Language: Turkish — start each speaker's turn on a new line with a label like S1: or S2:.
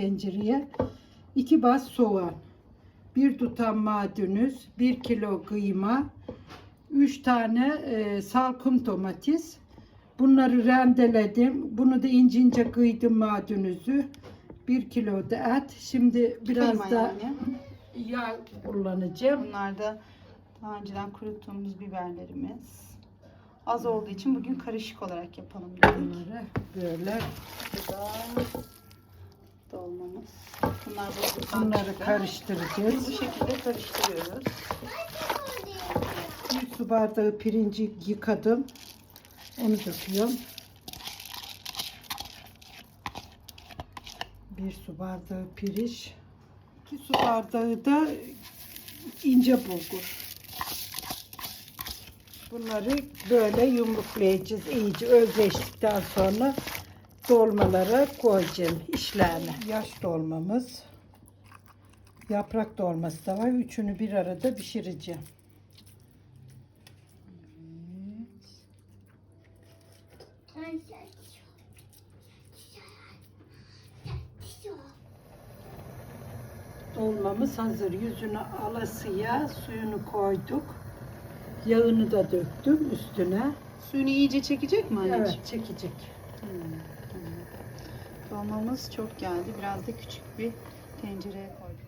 S1: tencereye 2 bas soğan, 1 tutam maydanoz, 1 kilo kıyma, 3 tane e, salkım domates. Bunları rendeledim. Bunu da ince ince kıydım maydanozu. 1 kilo da et. Şimdi biraz
S2: Kıyma
S1: da
S2: yani.
S1: yağ kullanacağım.
S2: Bunlar da daha önceden kuruttuğumuz biberlerimiz. Az olduğu için bugün karışık olarak yapalım dedik.
S1: Bunları böyle
S2: da dolmamız. Bunlar buzluktan
S1: bunları.
S2: Biz bu
S1: karıştıracağız.
S2: şekilde karıştırıyoruz.
S1: Bir su bardağı pirinci yıkadım. Onu döküyorum. Bir su bardağı pirinç. İki su bardağı da ince bulgur. Bunları böyle yumruklayacağız. iyice özleştikten sonra dolmalara koyacağım işlerine. Yaş dolmamız. Yaprak dolması da var. Üçünü bir arada pişireceğim. Dolmamız hazır. Yüzünü alasıya suyunu koyduk. Yağını da döktüm üstüne.
S2: Suyunu iyice çekecek mi anneciğim?
S1: Evet çekecek.
S2: Dolmamız çok geldi. Biraz da küçük bir tencereye koyduk.